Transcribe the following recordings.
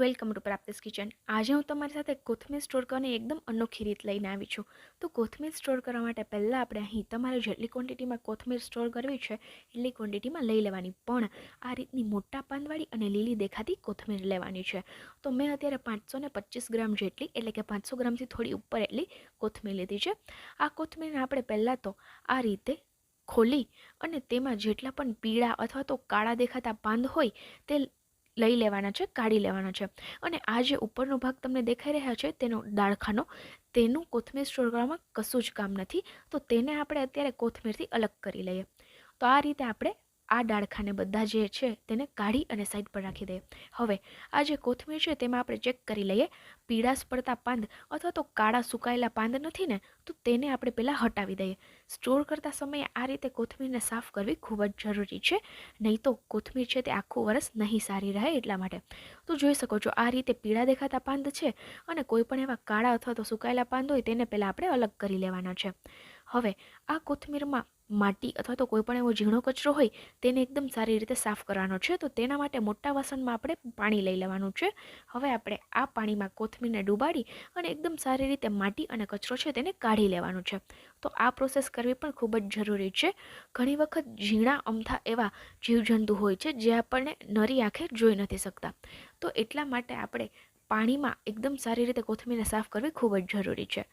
Welcome to પ્રાપ્તિસ kitchen. આજે હું તમારી સાથે કોથમીર સ્ટોર કરવાની એકદમ અનોખી રીત લઈને આવી છું. તો કોથમીર સ્ટોર કરવા માટે પહેલાં આપણે અહીં તમારે જેટલી ક્વોન્ટિટીમાં કોથમીર સ્ટોર કરવી છે, એટલી ક્વોન્ટિટીમાં લઈ લેવાની. પણ આ રીતની મોટા પાનવાળી અને લીલી દેખાતી કોથમીર લેવાની છે. તો મેં અત્યારે પાંચસો ને પચીસ ગ્રામ જેટલી, એટલે કે પાંચસો ગ્રામથી થોડી ઉપર એટલી કોથમીર લીધી છે. આ કોથમીરને આપણે પહેલાં તો આ રીતે ખોલી અને તેમાં જેટલા પણ પીળા અથવા તો કાળા દેખાતા પાંદ હોય, તે લઈ લેવાના છે, કાઢી લેવાના છે. અને આ જે ઉપરનો ભાગ તમને દેખાઈ રહ્યા છે, તેનો દાળખાનો, તેનું કોથમીર સ્ટોર કરવામાં કશું જ કામ નથી. તો તેને આપણે અત્યારે કોથમીરથી અલગ કરી લઈએ. તો આ રીતે આપણે આ ડાળખાને બધા જે છે તેને કાઢી અને સાઈડ પર રાખી દઈએ હવે, આ જે કોથમીર છે તેમાં આપણે ચેક કરી લઈએ. પીળાશ પડતા પાંદ અથવા તો કાળા સુકાયેલા પાંદ નથી ને, તો તેને આપણે પહેલાં હટાવી દઈએ. સ્ટોર કરતા સમયે આ રીતે કોથમીરને સાફ કરવી ખૂબ જ જરૂરી છે. નહીં તો કોથમીર છે તે આખું વરસ નહીં સારી રહે એટલા માટે. તો જોઈ શકો છો, આ રીતે પીળા દેખાતા પાંદ છે અને કોઈ પણ એવા કાળા અથવા તો સુકાયેલા પાંદ હોય તેને પહેલાં આપણે અલગ કરી લેવાના છે. હવે, આ કોથમીરમાં માટી અથવા તો કોઈ પણ એવો ઝીણો કચરો હોય, તેને એકદમ સારી રીતે સાફ કરવાનો છે. તો તેના માટે મોટા વાસણમાં આપણે પાણી લઈ લેવાનું છે. હવે આપણે આ પાણીમાં કોથમીરને ડૂબાડી અને એકદમ સારી રીતે માટી અને કચરો છે તેને કાઢી લેવાનું છે. તો આ પ્રોસેસ કરવી પણ ખૂબ જ જરૂરી છે. ઘણી વખત ઝીણા, અમથા એવા જીવજંતુ હોય છે જે આપણને નરી આંખે જોઈ નથી શકતા. તો એટલા માટે આપણે પાણીમાં એકદમ સારી રીતે કોથમીરને સાફ કરવી ખૂબ જ જરૂરી છે.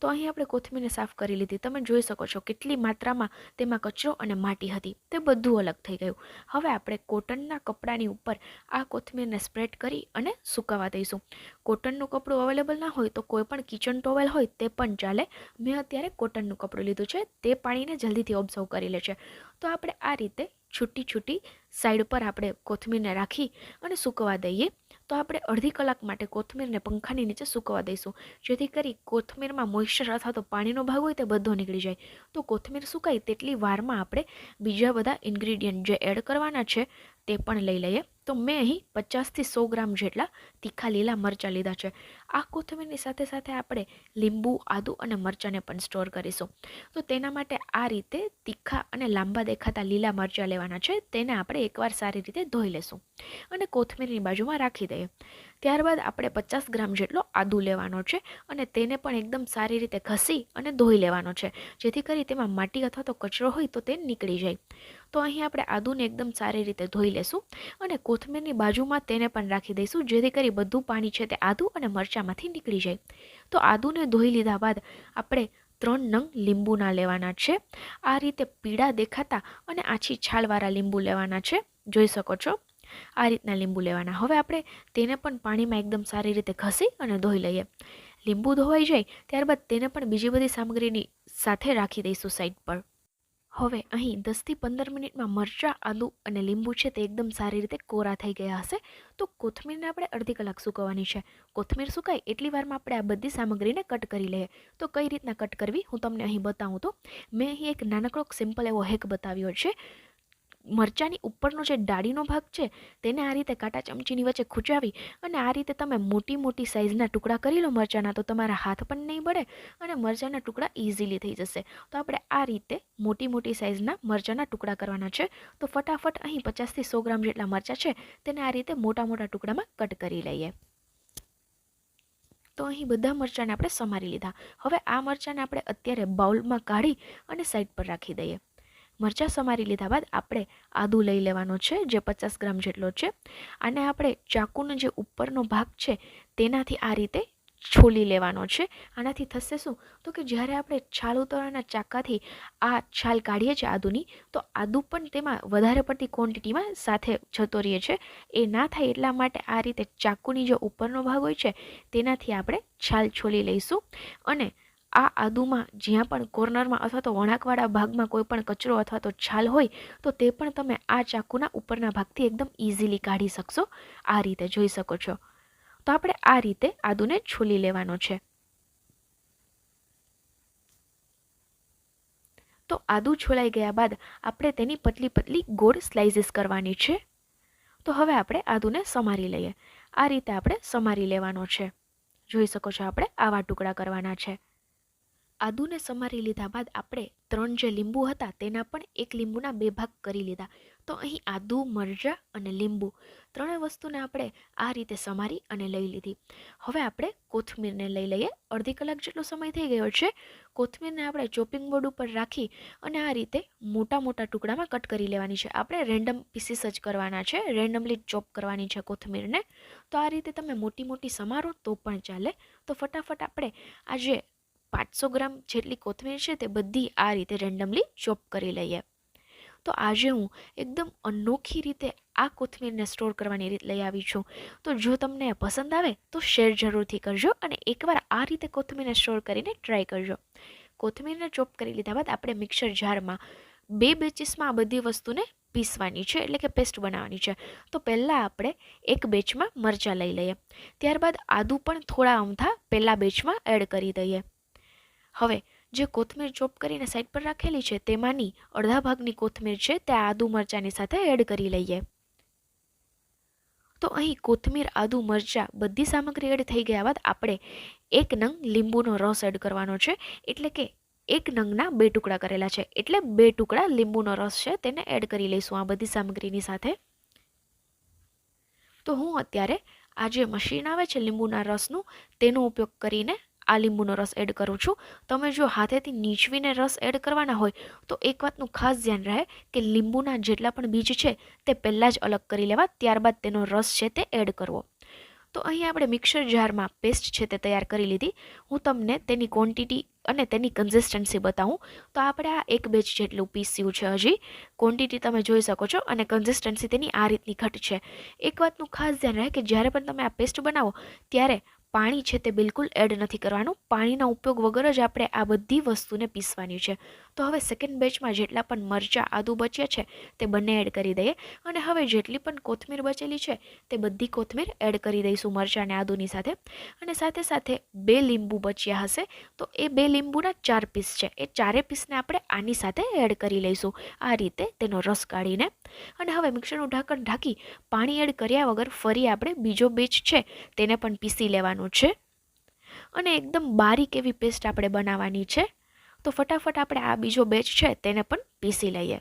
તો અહીં આપણે કોથમીરને સાફ કરી લીધી. તમે જોઈ શકો છો કેટલી માત્રામાં તેમાં કચરો અને માટી હતી. તે બધું અલગ થઈ ગયું. હવે આપણે કોટનના કપડાની ઉપર આ કોથમીરને સ્પ્રેડ કરી અને સુકાવા દઈશું. કોટનનું કપડું અવેલેબલ ના હોય તો કોઈ પણ કિચન ટોવેલ હોય તે પણ ચાલે. મેં અત્યારે કોટનનું કપડું લીધું છે. તે પાણીને જલ્દીથી ઓબ્ઝર્વ કરી લે છે. તો આપણે આ રીતે છૂટી છૂટી સાઈડ પર આપણે કોથમીરને રાખી અને સૂકવા દઈએ. આપણે અડધી કલાક માટે કોથમીરને પંખાની નીચે સૂકવા દઈશું. જેથી કરી કોથમીરમાં મોઇશ્ચર અથવા તો પાણીનો ભાગ હોય તે બધો નીકળી જાય. તો કોથમીર સુકાય તેટલી વારમાં આપણે બીજા બધા ઇન્ગ્રીડિયન્ટ જે એડ કરવાના છે તે પણ લઈ લઈએ. તો મેં અહીં પચાસથી સો ગ્રામ જેટલા તીખા લીલા મરચાં લીધા છે. આ કોથમીરની સાથે સાથે આપણે લીંબુ, આદુ અને મરચાંને પણ સ્ટોર કરીશું. તો તેના માટે આ રીતે તીખા અને લાંબા દેખાતા લીલા મરચાં લેવાના છે. તેને આપણે એકવાર સારી રીતે ધોઈ લેશું. અને કોથમીરની બાજુમાં રાખી દઈએ. ત્યારબાદ આપણે પચાસ ગ્રામ જેટલો આદુ લેવાનો છે અને તેને પણ એકદમ સારી રીતે ઘસી અને ધોઈ લેવાનો છે. જેથી કરી તેમાં માટી અથવા તો કચરો હોય તો તે નીકળી જાય. તો અહીં આપણે આદુને એકદમ સારી રીતે ધોઈ લેશું અને કોથમીરની બાજુમાં તેને પણ રાખી દઈશું, જેથી કરી બધું પાણી છે તે આદુ અને મરચાંમાંથી નીકળી જાય. તો આદુને ધોઈ લીધા બાદ આપણે ત્રણ નંગ લીંબુના લેવાના છે. આ રીતે પીળા દેખાતા અને આછી છાલવાળા લીંબુ લેવાના છે. જોઈ શકો છો? આ રીતના લીંબુ લેવાના. હવે આપણે તેને પણ પાણીમાં એકદમ સારી રીતે ઘસી અને ધોઈ લઈએ. લીંબુ ધોવાઈ જાય ત્યારબાદ તેને પણ બીજી બધી સામગ્રીની સાથે રાખી દઈશું સાઈડ પર. હવે અહીં દસથી પંદર મિનિટમાં મરચાં, આદુ અને લીંબુ છે તે એકદમ સારી રીતે કોરા થઈ ગયા હશે. તો કોથમીરને આપણે અડધી કલાક સૂકવવાની છે. કોથમીર સુકાય એટલી વારમાં આપણે આ બધી સામગ્રીને કટ કરી લઈએ. તો કઈ રીતના કટ કરવી હું તમને અહીં બતાવું તો. મેં અહીં એક નાનકડો સિમ્પલ એવો હેક બતાવ્યો છે. મરચાંની ઉપરનો જે ડાળીનો ભાગ છે, તેને આ રીતે કાંટા ચમચીની વચ્ચે ખૂંચાવી અને આ રીતે તમે મોટી મોટી સાઇઝના ટુકડા કરી લો મરચાંના, તો તમારા હાથ પણ નહીં બળે અને મરચાંના ટુકડા ઇઝીલી થઈ જશે. તો આપણે આ રીતે મોટી મોટી સાઇઝના મરચાંના ટુકડા કરવાના છે. તો ફટાફટ અહીં પચાસથી સો ગ્રામ જેટલા મરચાં છે, તેને આ રીતે મોટા મોટા ટુકડામાં કટ કરી લઈએ. તો અહીં બધા મરચાંને આપણે સમારી લીધા. હવે આ મરચાંને આપણે અત્યારે બાઉલમાં કાઢી અને સાઈડ પર રાખી દઈએ. મરચાં સમારી લીધા બાદ આપણે આદુ લઈ લેવાનો છે, જે પચાસ ગ્રામ જેટલો છે. અને આપણે ચાકુનો જે ઉપરનો ભાગ છે, તેનાથી આ રીતે છોલી લેવાનો છે. આનાથી થશે શું? તો કે જ્યારે આપણે છાલ ઉતારવાના ચાકાથી આ છાલ કાઢીએ છીએ આદુની, તો આદુ પણ તેમાં વધારે પડતી ક્વોન્ટિટીમાં સાથે જતો રહીએ છે. એ ના થાય એટલા માટે આ રીતે ચાકુની જે ઉપરનો ભાગ હોય છે, તેનાથી આપણે છાલ છોલી લઈશું. અને આ આદુમાં જ્યાં પણ કોર્નરમાં અથવા તો વણાકવાળા ભાગમાં કોઈ પણ કચરો અથવા તો છાલ હોય, તો તે પણ તમે આ ચાકુના ઉપરના ભાગથી એકદમ ઇઝીલી કાઢી શકશો. આ રીતે જોઈ શકો છો. તો આપણે આ રીતે આદુને છોલી લેવાનો છે. તો આદુ છોલાઈ ગયા બાદ આપણે તેની પતલી પતલી ગોળ સ્લાઇસીસ કરવાની છે. તો હવે આપણે આદુને સમારી લઈએ. આ રીતે આપણે સમારી લેવાનો છે. જોઈ શકો છો આપણે આવા ટુકડા કરવાના છે. આદુને સમારી લીધા બાદ આપણે ત્રણ જે લીંબુ હતા તેના પણ એક લીંબુના બે ભાગ કરી લીધા. તો અહીં આદુ, મરચાં અને લીંબુ ત્રણેય વસ્તુને આપણે આ રીતે સમારી અને લઈ લીધી. હવે આપણે કોથમીરને લઈ લઈએ. અડધી કલાક જેટલો સમય થઈ ગયો છે. કોથમીરને આપણે ચોપિંગ બોર્ડ ઉપર રાખી અને આ રીતે મોટા મોટા ટુકડામાં કટ કરી લેવાની છે. આપણે રેન્ડમ પીસીસ જ કરવાના છે. રેન્ડમલી ચોપ કરવાની છે કોથમીરને. તો આ રીતે તમે મોટી મોટી સમારો તો પણ ચાલે. તો ફટાફટ આપણે આ જે પાંચસો ગ્રામ જેટલી કોથમીર છે તે બધી આ રીતે રેન્ડમલી ચોપ કરી લઈએ. તો આજે હું એકદમ અનોખી રીતે આ કોથમીરને સ્ટોર કરવાની રીત લઈ આવી છું. તો જો તમને પસંદ આવે તો શેર જરૂરથી કરજો અને એકવાર આ રીતે કોથમીરને સ્ટોર કરીને ટ્રાય કરજો. કોથમીરને ચોપ કરી લીધા બાદ આપણે મિક્સર જારમાં બે બેચીસમાં આ બધી વસ્તુને પીસવાની છે, એટલે કે પેસ્ટ બનાવવાની છે. તો પહેલાં આપણે એક બેચમાં મરચાં લઈ લઈએ. ત્યારબાદ આદું પણ થોડા અમથા પહેલાં બેચમાં એડ કરી દઈએ. હવે, જે કોથમીર ચોપ કરીને સાઈડ પર રાખેલી છે, તેમાંની અડધા ભાગની કોથમીર છે, તે આદુ મરચાંની સાથે એડ કરી લઈએ. તો અહીં કોથમીર, આદુ મરચાં બધી સામગ્રી એડ થઈ ગયા બાદ આપણે એક નંગ લીંબુનો રસ એડ કરવાનો છે, એટલે કે એક નંગના બે ટુકડા કરેલા છે, એટલે બે ટુકડા લીંબુનો રસ છે, તેને એડ કરી લઈશું આ બધી સામગ્રીની સાથે. તો હું અત્યારે આ જે મશીન આવે છે લીંબુના રસનું, તેનો ઉપયોગ કરીને આ લીંબુનો રસ એડ કરું છું. તમે જો હાથેથી નીચવીને રસ એડ કરવાના હોય, તો એક વાતનું ખાસ ધ્યાન રહે કે લીંબુના જેટલા પણ બીજ છે, તે પહેલાં જ અલગ કરી લેવા, ત્યારબાદ તેનો રસ છે તે એડ કરવો. તો અહીં આપણે મિક્સર જારમાં પેસ્ટ છે તે તૈયાર કરી લીધી. હું તમને તેની ક્વોન્ટિટી અને તેની કન્સિસ્ટન્સી બતાવું. તો આપણે આ એક બેચ જેટલું પીસ્યું છે હજી. ક્વોન્ટિટી તમે જોઈ શકો છો અને કન્સિસ્ટન્સી તેની આ રીતની ઘટ છે. એક વાતનું ખાસ ધ્યાન રહે કે જ્યારે પણ તમે આ પેસ્ટ બનાવો, ત્યારે પાણી છે તે બિલકુલ એડ નથી કરવાનું. પાણીના ઉપયોગ વગર જ આપણે આ બધી વસ્તુને પીસવાની છે. તો હવે સેકન્ડ બેચમાં જેટલા પણ મરચાં, આદુ બચ્યા છે, તે બંને એડ કરી દઈએ. અને હવે જેટલી પણ કોથમીર બચેલી છે, તે બધી કોથમીર એડ કરી દઈશું મરચાં અને આદુની સાથે. અને સાથે સાથે બે લીંબુ બચ્યા હશે, તો એ બે લીંબુના ચાર પીસ છે. એ ચારે પીસને આપણે આની સાથે એડ કરી લઈશું. આ રીતે તેનો રસ કાઢીને. અને હવે મિક્સરનું ઢાંકણ ઢાંકી પાણી એડ કર્યા વગર ફરી આપણે બીજો બેચ છે, તેને પણ પીસી લેવાનું છે. અને એકદમ બારીક એવી પેસ્ટ આપણે બનાવવાની છે. તો ફટાફટ આપણે આ બીજો બેચ છે તેને પણ પીસી લઈએ.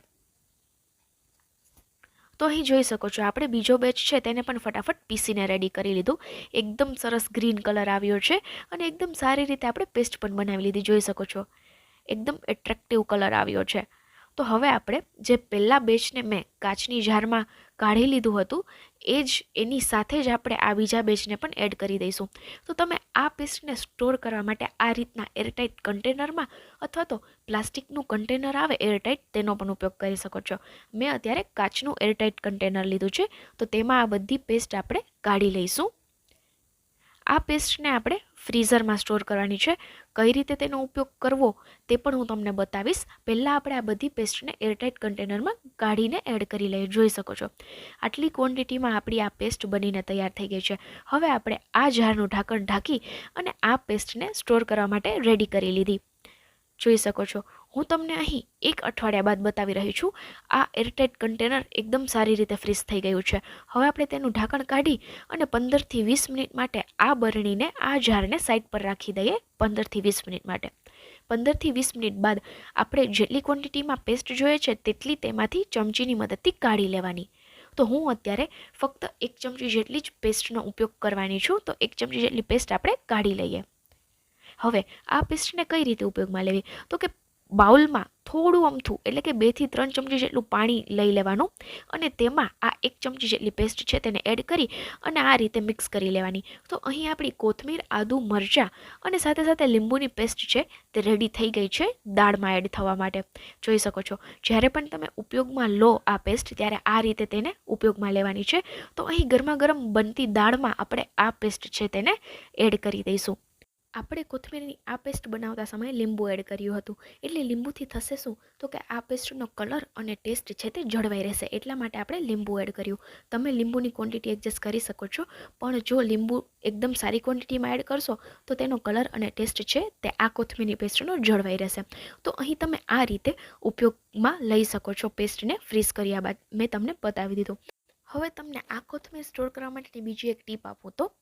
તો અહીં જોઈ શકો છો, આપણે બીજો બેચ છે તેને પણ ફટાફટ પીસીને રેડી કરી લીધું. એકદમ સરસ ગ્રીન કલર આવ્યો છે અને એકદમ સારી રીતે આપણે પેસ્ટ પણ બનાવી લીધી, જોઈ શકો છો. એકદમ એટ્રેક્ટિવ કલર આવ્યો છે. તો હવે આપણે જે પહેલાં બેચને મેં કાચની જારમાં કાઢી લીધું હતું, એ જ એની સાથે જ આપણે આ બીજા બેચને પણ એડ કરી દઈશું. તો તમે આ પેસ્ટને સ્ટોર કરવા માટે આ રીતના એરટાઇટ કન્ટેનરમાં અથવા તો પ્લાસ્ટિકનું કન્ટેનર આવે એરટાઇટ તેનો પણ ઉપયોગ કરી શકો છો. મેં અત્યારે કાચનું એરટાઇટ કન્ટેનર લીધું છે, તો તેમાં આ બધી પેસ્ટ આપણે કાઢી લઈશું. આ પેસ્ટને આપણે ફ્રીઝરમાં સ્ટોર કરવાની છે. કઈ રીતે તેનો ઉપયોગ કરવો તે પણ હું તમને બતાવીશ. પહેલાં આપણે આ બધી પેસ્ટને એરટાઇટ કન્ટેનરમાં કાઢીને એડ કરી લઈએ જોઈ શકો છો. આટલી ક્વોન્ટિટીમાં આપણી આ પેસ્ટ બનીને તૈયાર થઈ ગઈ છે. હવે આપણે આ જારનું ઢાંકણ ઢાંકી અને આ પેસ્ટને સ્ટોર કરવા માટે રેડી કરી લીધી. જોઈ શકો છો. હું તમને અહીં એક અઠવાડિયા બાદ બતાવી રહી છું. આ એરટાઇટ કન્ટેનર એકદમ સારી રીતે ફ્રીઝ થઈ ગયું છે. હવે આપણે તેનું ઢાંકણ કાઢી અને પંદરથી વીસ મિનિટ માટે આ બરણીને આ જારને સાઈડ પર રાખી દઈએ પંદરથી વીસ મિનિટ માટે. પંદરથી વીસ મિનિટ બાદ આપણે જેટલી ક્વોન્ટિટીમાં પેસ્ટ જોઈએ છે તેટલી તેમાંથી ચમચીની મદદથી કાઢી લેવાની. તો હું અત્યારે ફક્ત એક ચમચી જેટલી જ પેસ્ટનો ઉપયોગ કરવાની છું. તો એક ચમચી જેટલી પેસ્ટ આપણે કાઢી લઈએ. હવે આ પેસ્ટને કઈ રીતે ઉપયોગમાં લેવી? તો કે બાઉલમાં થોડું અમથું, એટલે કે બેથી ત્રણ ચમચી જેટલું પાણી લઈ લેવાનું અને તેમાં આ એક ચમચી જેટલી પેસ્ટ છે તેને એડ કરી અને આ રીતે મિક્સ કરી લેવાની. તો અહીં આપણી કોથમીર, આદુ, મરચાં અને સાથે સાથે લીંબુની પેસ્ટ છે તે રેડી થઈ ગઈ છે દાળમાં એડ થવા માટે. જોઈ શકો છો, જ્યારે પણ તમે ઉપયોગમાં લો આ પેસ્ટ, ત્યારે આ રીતે તેને ઉપયોગમાં લેવાની છે. તો અહીં ગરમા ગરમ બનતી દાળમાં આપણે આ પેસ્ટ છે તેને એડ કરી દઈશું. આપણે કોથમીરની આ પેસ્ટ બનાવતા સમયે લીંબુ એડ કર્યું હતું. એટલે લીંબુથી થશે શું? તો કે આ પેસ્ટનો કલર અને ટેસ્ટ છે તે જળવાઈ રહેશે. એટલા માટે આપણે લીંબુ એડ કર્યું. તમે લીંબુની ક્વોન્ટિટી એડજસ્ટ કરી શકો છો. પણ જો લીંબુ એકદમ સારી ક્વોન્ટિટીમાં એડ કરશો, તો તેનો કલર અને ટેસ્ટ છે તે આ કોથમીરની પેસ્ટનો જળવાઈ રહેશે. તો અહીં તમે આ રીતે ઉપયોગમાં લઈ શકો છો પેસ્ટને ફ્રીઝ કર્યા બાદ. મેં તમને બતાવી દીધું. હવે તમને આ કોથમીર સ્ટોર કરવા માટેની બીજી એક ટીપ આપું તો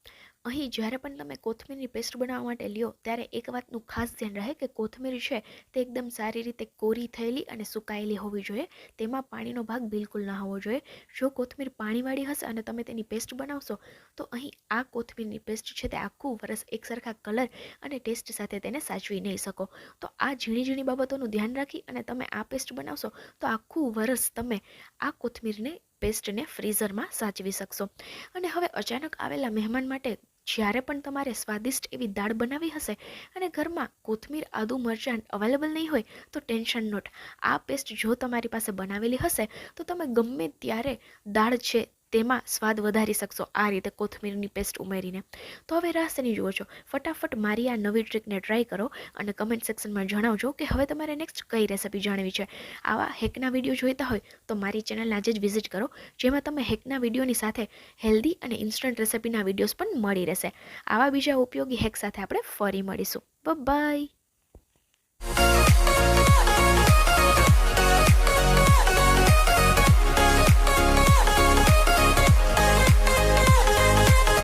અહીં જ્યારે પણ તમે કોથમીરની પેસ્ટ બનાવવા માટે લ્યો, ત્યારે એક વાતનું ખાસ ધ્યાન રહે કે કોથમીર છે તે એકદમ સારી રીતે કોરી થયેલી અને સુકાયેલી હોવી જોઈએ. તેમાં પાણીનો ભાગ બિલકુલ ના હોવો જોઈએ. જો કોથમીર પાણીવાળી હશે અને તમે તેની પેસ્ટ બનાવશો, તો અહીં આ કોથમીરની પેસ્ટ છે તે આખું વરસ એકસરખા કલર અને ટેસ્ટ સાથે તેને સાચવી નહીં શકો. તો આ ઝીણી ઝીણી બાબતોનું ધ્યાન રાખી અને તમે આ પેસ્ટ બનાવશો, તો આખું વરસ તમે આ કોથમીરને, પેસ્ટને ફ્રીઝરમાં સાચવી શકશો. અને હવે અચાનક આવેલા મહેમાન માટે જ્યારે પણ તમારે સ્વાદિષ્ટ એવી દાળ બનાવી હશે અને ઘરમાં કોથમીર, આદુ મરચાં અવેલેબલ નહીં હોય, તો ટેન્શન નોટ આ પેસ્ટ જો તમારી પાસે બનાવેલી હશે, તો તમે ગમે ત્યારે દાળ છે તેમાં સ્વાદ વધારી શકશો. આ રીતે કોથમીરની પેસ્ટ ઉમેરીને. તો હવે રાસની જુઓ છો. ફટાફટ મારી આ નવી ટ્રીકને ટ્રાય કરો અને કમેન્ટ સેક્શનમાં જણાવજો કે હવે તમારે નેક્સ્ટ કઈ રેસિપી જાણવી છે. આવા હેકના વીડિયો જોઈતા હોય તો મારી ચેનલ આજે જ વિઝિટ કરો, જેમાં તમે હેકના વિડીયોની સાથે હેલ્ધી અને ઇન્સ્ટન્ટ રેસિપીના વિડીયોઝ પણ મળી રહેશે. આવા બીજા ઉપયોગી હેક સાથે આપણે ફરી મળીશું. બાય!